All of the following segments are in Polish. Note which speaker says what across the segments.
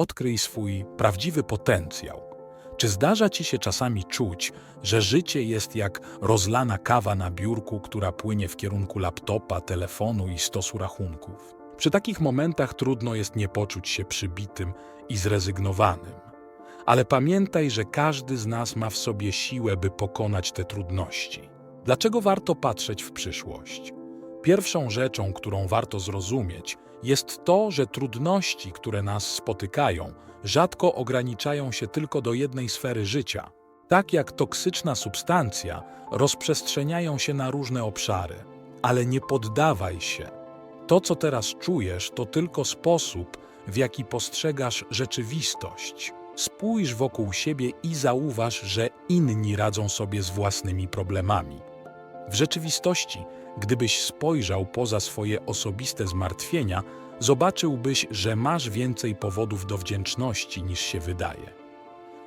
Speaker 1: Odkryj swój prawdziwy potencjał. Czy zdarza ci się czasami czuć, że życie jest jak rozlana kawa na biurku, która płynie w kierunku laptopa, telefonu i stosu rachunków? Przy takich momentach trudno jest nie poczuć się przybitym i zrezygnowanym. Ale pamiętaj, że każdy z nas ma w sobie siłę, by pokonać te trudności. Dlaczego warto patrzeć w przyszłość? Pierwszą rzeczą, którą warto zrozumieć, jest to, że trudności, które nas spotykają, rzadko ograniczają się tylko do jednej sfery życia. Tak jak toksyczna substancja, rozprzestrzeniają się na różne obszary. Ale nie poddawaj się. To, co teraz czujesz, to tylko sposób, w jaki postrzegasz rzeczywistość. Spójrz wokół siebie i zauważ, że inni radzą sobie z własnymi problemami. W rzeczywistości, gdybyś spojrzał poza swoje osobiste zmartwienia, zobaczyłbyś, że masz więcej powodów do wdzięczności niż się wydaje.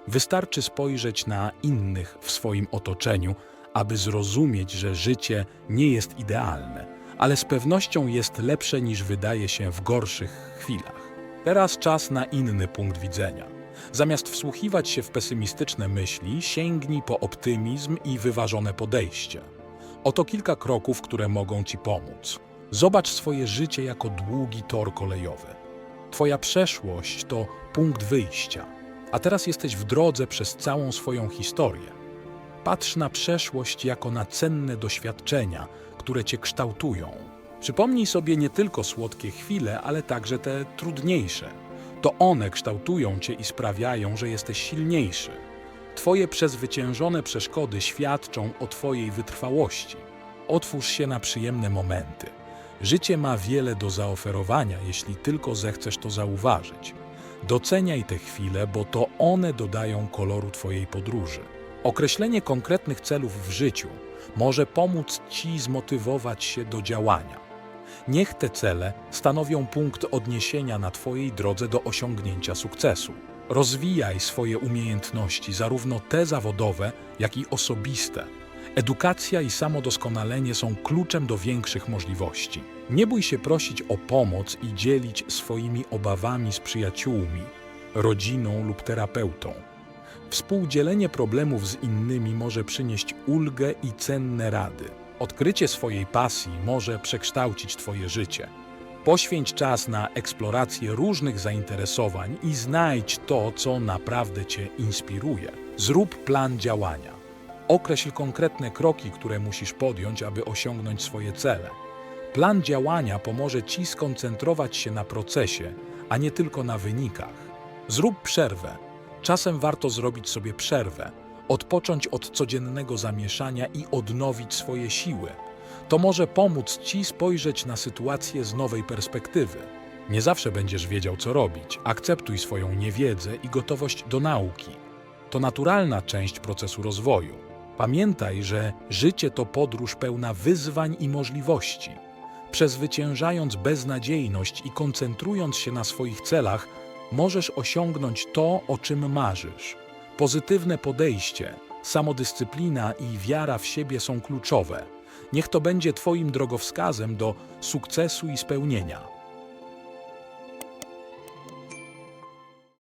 Speaker 1: Wystarczy spojrzeć na innych w swoim otoczeniu, aby zrozumieć, że życie nie jest idealne, ale z pewnością jest lepsze niż wydaje się w gorszych chwilach. Teraz czas na inny punkt widzenia. Zamiast wsłuchiwać się w pesymistyczne myśli, sięgnij po optymizm i wyważone podejście. Oto kilka kroków, które mogą Ci pomóc. Zobacz swoje życie jako długi tor kolejowy. Twoja przeszłość to punkt wyjścia, a teraz jesteś w drodze przez całą swoją historię. Patrz na przeszłość jako na cenne doświadczenia, które Cię kształtują. Przypomnij sobie nie tylko słodkie chwile, ale także te trudniejsze. To one kształtują Cię i sprawiają, że jesteś silniejszy. Twoje przezwyciężone przeszkody świadczą o Twojej wytrwałości. Otwórz się na przyjemne momenty. Życie ma wiele do zaoferowania, jeśli tylko zechcesz to zauważyć. Doceniaj te chwile, bo to one dodają koloru Twojej podróży. Określenie konkretnych celów w życiu może pomóc Ci zmotywować się do działania. Niech te cele stanowią punkt odniesienia na Twojej drodze do osiągnięcia sukcesu. Rozwijaj swoje umiejętności, zarówno te zawodowe, jak i osobiste. Edukacja i samodoskonalenie są kluczem do większych możliwości. Nie bój się prosić o pomoc i dzielić swoimi obawami z przyjaciółmi, rodziną lub terapeutą. Współdzielenie problemów z innymi może przynieść ulgę i cenne rady. Odkrycie swojej pasji może przekształcić Twoje życie. Poświęć czas na eksplorację różnych zainteresowań i znajdź to, co naprawdę Cię inspiruje. Zrób plan działania. Określ konkretne kroki, które musisz podjąć, aby osiągnąć swoje cele. Plan działania pomoże Ci skoncentrować się na procesie, a nie tylko na wynikach. Zrób przerwę. Czasem warto zrobić sobie przerwę, odpocząć od codziennego zamieszania i odnowić swoje siły. To może pomóc Ci spojrzeć na sytuację z nowej perspektywy. Nie zawsze będziesz wiedział, co robić. Akceptuj swoją niewiedzę i gotowość do nauki. To naturalna część procesu rozwoju. Pamiętaj, że życie to podróż pełna wyzwań i możliwości. Przezwyciężając beznadziejność i koncentrując się na swoich celach, możesz osiągnąć to, o czym marzysz. Pozytywne podejście, samodyscyplina i wiara w siebie są kluczowe. Niech to będzie Twoim drogowskazem do sukcesu i spełnienia.